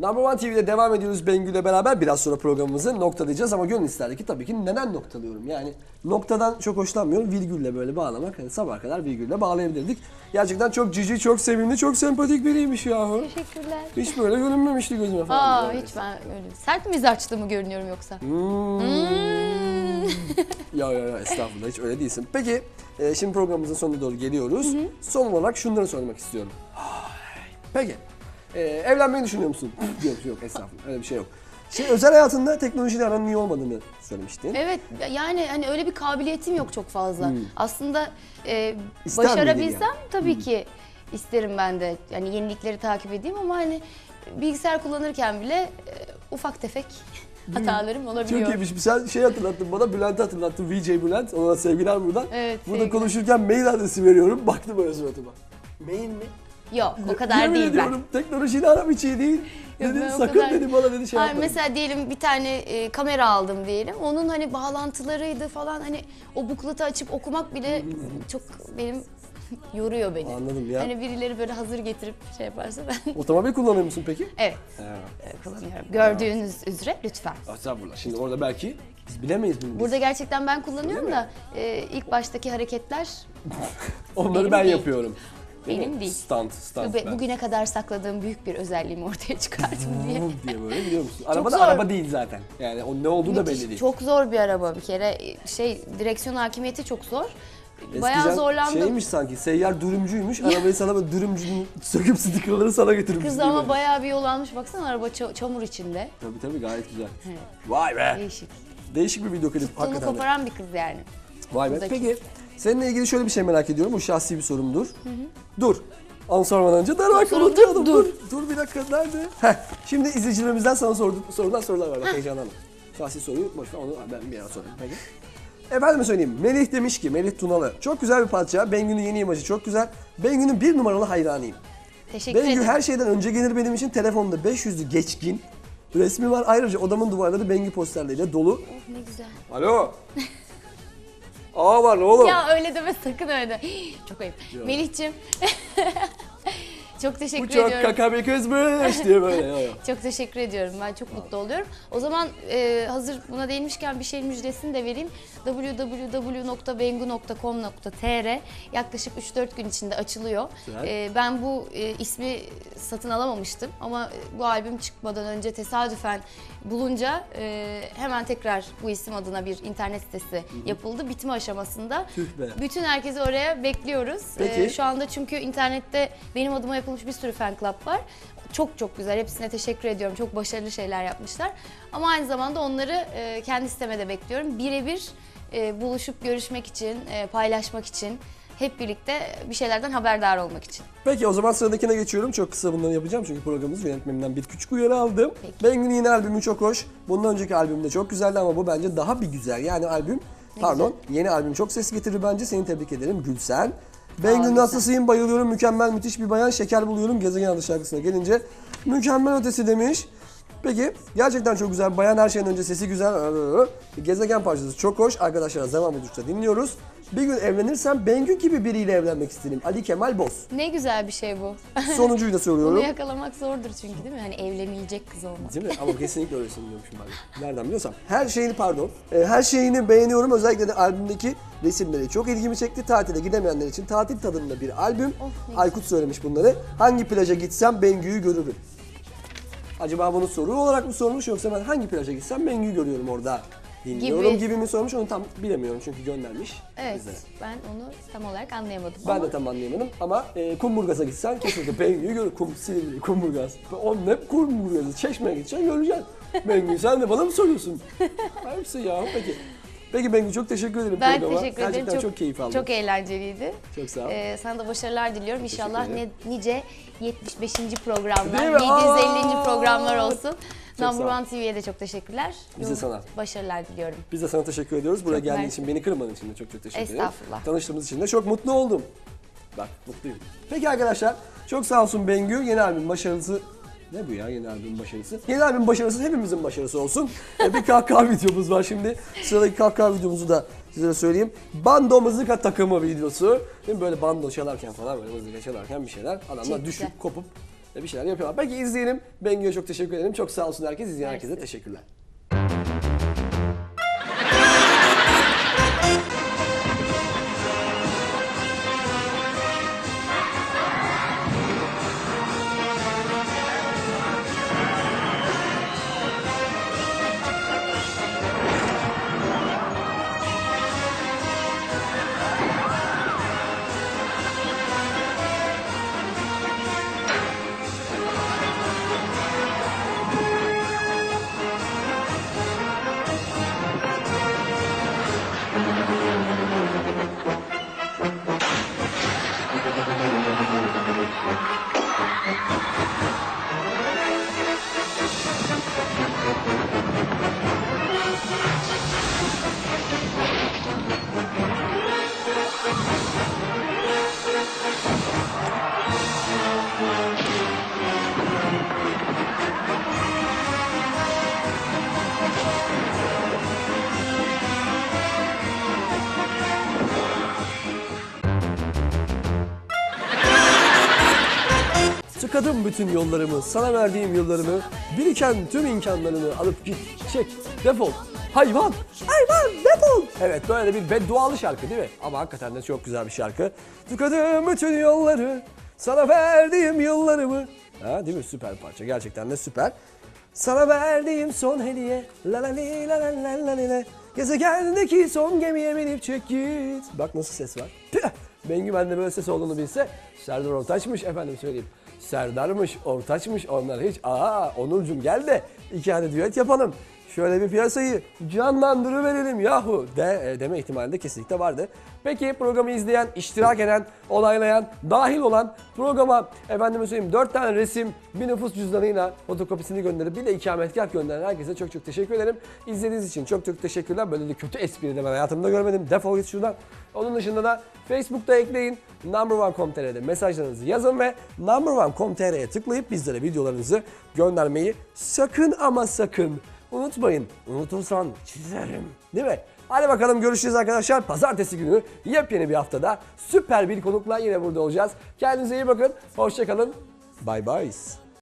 Number One TV'de devam ediyoruz Bengü'yle beraber. Biraz sonra programımızı noktalayacağız ama gönül isterdi ki tabii ki neden noktalıyorum? Yani noktadan çok hoşlanmıyorum. Virgülle böyle bağlamak. Hani sabah kadar virgülle bağlayabilirdik. Gerçekten çok cici, çok sevimli, çok sempatik biriymiş yahu. Teşekkürler. Hiç böyle görünmemişti gözüme falan. Aa hiç ben öyle. Sert mizaçlı mı görünüyorum yoksa? Hmm. Ya ya ya estağfurullah hiç öyle değilsin. Peki e, şimdi programımızın sonuna doğru geliyoruz. Son olarak şunları sormak istiyorum. Peki e, evlenmeyi düşünüyor musun? yok yok estağfurullah öyle bir şey yok. Şey, özel hayatında teknolojiyle aranın iyi olmadığını söylemiştin. Evet yani hani öyle bir kabiliyetim yok çok fazla. Aslında e, Hmm. İster başarabilsem yani? tabii ki isterim ben de. Yani yenilikleri takip edeyim ama hani bilgisayar kullanırken bile e, ufak tefek hatalarım Çok olabiliyor. iyiymiş. Sen şey hatırlattın bana, Bülent'i hatırlattın. VJ Bülent. Ona sevgiler buradan. Evet, Burada sevgiler. konuşurken mail adresi veriyorum. Baktı böyle suratıma. Mail mi? Yok o kadar Yemin değil ben. ediyorum, teknolojiyle aram hiç iyi değil. Yok, dedi, ben o sakın kadar- dedi bana dedi şey Hayır, mesela diyelim bir tane e, kamera aldım diyelim. Onun hani bağlantılarıydı falan hani o bukletı açıp okumak bile çok benim yoruyor beni. Anladım ya. Hani birileri böyle hazır getirip şey yaparsa ben Otomobil kullanıyor musun peki? evet e, kullanıyorum. Gördüğünüz üzere lütfen. Estağfurullah. Şimdi orada belki biz bilemeyiz bunu. biz. Burada gerçekten ben kullanıyorum da e, ilk baştaki hareketler Onları ben değil. yapıyorum. Benim mi? değil. Stunt, stunt. ve ben. bugüne kadar sakladığım büyük bir özelliğimi ortaya çıkardım diye. Vuv diye böyle biliyor musun? Araba da zor. araba değil zaten. Yani o ne olduğu da belli değil. Çok zor bir araba bir kere. Şey direksiyon hakimiyeti çok zor. Bayağı Eskiden zorlandım. Şeymiş sanki seyyar dürümcüymüş. Arabayı sana böyle dürümcünün söküp stikerleri sana getirmiş. Kız ama bayağı bir yol almış. Baksana araba ça- çamur içinde. Tabii tabii gayet güzel. Evet. Vay be. Değişik. Değişik bir video klip Bunu hakikaten. de. koparan bir kız yani. Vay be. Peki seninle ilgili şöyle bir şey merak ediyorum. Bu şahsi bir sorumdur. Dur. Onu sormadan önce dur bak unutuyordum. Dur. dur. dur. bir dakika nerede? Heh. Şimdi izleyicilerimizden sana sorduk, sorulan sorular var. Bak heyecanlanma. Şahsi soruyu boş ver onu ben bir ara sorayım. Peki. Efendime söyleyeyim. Melih demiş ki, Melih Tunalı. Çok güzel bir parça. Bengü'nün yeni imajı çok güzel. Bengü'nün bir numaralı hayranıyım. Teşekkür Bengü ederim. her şeyden önce gelir benim için. Telefonda 500'lü geçkin. Resmi var. Ayrıca odamın duvarları Bengü posterleriyle dolu. Oh, ne güzel. Alo. Aa var oğlum. Ya öyle deme sakın öyle. Çok ayıp. Melih'ciğim. çok teşekkür Bu çok ediyorum. kaka bir kızmış diye böyle. Çok teşekkür ediyorum. Ben çok mutlu oluyorum. O zaman e, hazır buna değinmişken bir şey müjdesini de vereyim. www.bengu.com.tr yaklaşık 3-4 gün içinde açılıyor. E, ben bu e, ismi satın alamamıştım ama e, bu albüm çıkmadan önce tesadüfen bulunca e, hemen tekrar bu isim adına bir internet sitesi yapıldı. Bitme aşamasında. Bütün herkesi oraya bekliyoruz. Peki. Ee, şu anda çünkü internette benim adıma yapılmış bir sürü fan club var. Çok çok güzel. Hepsine teşekkür ediyorum. Çok başarılı şeyler yapmışlar. Ama aynı zamanda onları e, kendi siteme de bekliyorum. Birebir e, buluşup görüşmek için, e, paylaşmak için, hep birlikte bir şeylerden haberdar olmak için. Peki o zaman sıradakine geçiyorum. Çok kısa bunları yapacağım çünkü programımız yönetmeninden bir küçük uyarı aldım. Bengü'nün yeni albümü çok hoş. Bundan önceki albüm de çok güzeldi ama bu bence daha bir güzel. Yani albüm, pardon yeni albüm çok ses getirir bence. Seni tebrik ederim Gülsen. Gülsen. hastasıyım, bayılıyorum, mükemmel, müthiş bir bayan, şeker buluyorum. Gezegen adı şarkısına gelince mükemmel ötesi demiş. Peki gerçekten çok güzel. Bayan her şeyden önce sesi güzel. Gezegen parçası çok hoş. Arkadaşlar zaman buldukça dinliyoruz. Bir gün evlenirsem Bengü gibi biriyle evlenmek isterim. Ali Kemal Boz. Ne güzel bir şey bu. Sonuncuyu da soruyorum. Bunu yakalamak zordur çünkü değil mi? Hani evlenilecek kız olmak. Değil mi? Ama kesinlikle öyle sanıyormuşum ben. Nereden biliyorsam. Her şeyini pardon. e, Her şeyini beğeniyorum. Özellikle de albümdeki resimleri çok ilgimi çekti. Tatile gidemeyenler için tatil tadında bir albüm. Oh. Aykut söylemiş bunları. Hangi plaja gitsem Bengü'yü görürüm. Acaba bunu soru olarak mı sormuş yoksa ben hangi plaja gitsem Bengü'yü görüyorum orada dinliyorum gibi. Gibi. mi sormuş onu tam bilemiyorum çünkü göndermiş Evet, bize. ben onu tam olarak anlayamadım. Ben ama de tam anlayamadım ama e, Kumburgaz'a gitsen kesinlikle Bengü'yü görür. Kum, Silivri, Kumburgaz. Onun hep Kumburgaz'ı. Çeşme'ye gideceksin göreceksin. Bengü sen de bana mı soruyorsun? Hepsi ya peki. Peki Bengü çok teşekkür ederim Ben programa. teşekkür ederim. Gerçekten çok, keyif aldım. Çok eğlenceliydi. Çok sağ ol. Ee, sana da başarılar diliyorum. İnşallah ne, nice 75. programlar, Değil mi? 750. Aa! programlar olsun. Number. One TV'ye de çok teşekkürler. Biz de sana. Başarılar diliyorum. Biz de sana teşekkür ediyoruz. Buraya Çok geldiğin mersi. için, beni kırmadığın için de çok çok teşekkür ederim. Estağfurullah. Tanıştığımız için de çok mutlu oldum. Bak mutluyum. Peki arkadaşlar çok sağ olsun Bengü. Yeni albüm başarısı ne bu ya yeni albüm başarısı? Yeni albüm başarısı hepimizin başarısı olsun. Ee, bir kahkaha videomuz var şimdi. Sıradaki kahkaha videomuzu da size söyleyeyim. Bando mızıka takımı videosu. Mi? Böyle bando çalarken falan böyle mızıka çalarken bir şeyler. Adamlar Çok düşüp kopup bir şeyler yapıyorlar. Peki izleyelim. Bengü'ye çok teşekkür ederim. Çok sağ olsun herkes. İzleyen herkese teşekkürler. Tıkadım bütün yollarımı, sana verdiğim yıllarımı, biriken tüm imkanlarını alıp git, çek, defol. Hayvan, hayvan, defol. Evet böyle bir beddualı şarkı değil mi? Ama hakikaten de çok güzel bir şarkı. Tıkadım bütün yolları, sana verdiğim yıllarımı. Ha değil mi? Süper parça. Gerçekten de süper. Sana verdiğim son hediye. La la li la la la la la. Gezegendeki son gemiye binip çek git. Bak nasıl ses var. Tüh! Bengü bende böyle ses olduğunu bilse Serdar Ortaç'mış efendim söyleyeyim. Serdar'mış, Ortaç'mış onlar hiç. Aa Onurcuğum gel de iki tane düet yapalım. Şöyle bir piyasayı canlandırıverelim yahu de, e, deme ihtimali de kesinlikle vardı. Peki programı izleyen, iştirak eden, olaylayan, dahil olan programa efendime söyleyeyim 4 tane resim bir nüfus cüzdanıyla fotokopisini gönderip bir de ikametgah gönderen herkese çok çok teşekkür ederim. İzlediğiniz için çok çok teşekkürler. Böyle de kötü espri de ben hayatımda görmedim. Defol git şuradan. Onun dışında da Facebook'ta ekleyin. Number1.com.tr'de mesajlarınızı yazın ve Number1.com.tr'ye tıklayıp bizlere videolarınızı göndermeyi sakın ama sakın unutmayın. Unutursan çizerim. Değil mi? Hadi bakalım görüşürüz arkadaşlar. Pazartesi günü yepyeni bir haftada süper bir konukla yine burada olacağız. Kendinize iyi bakın. Hoşçakalın. Bye bye.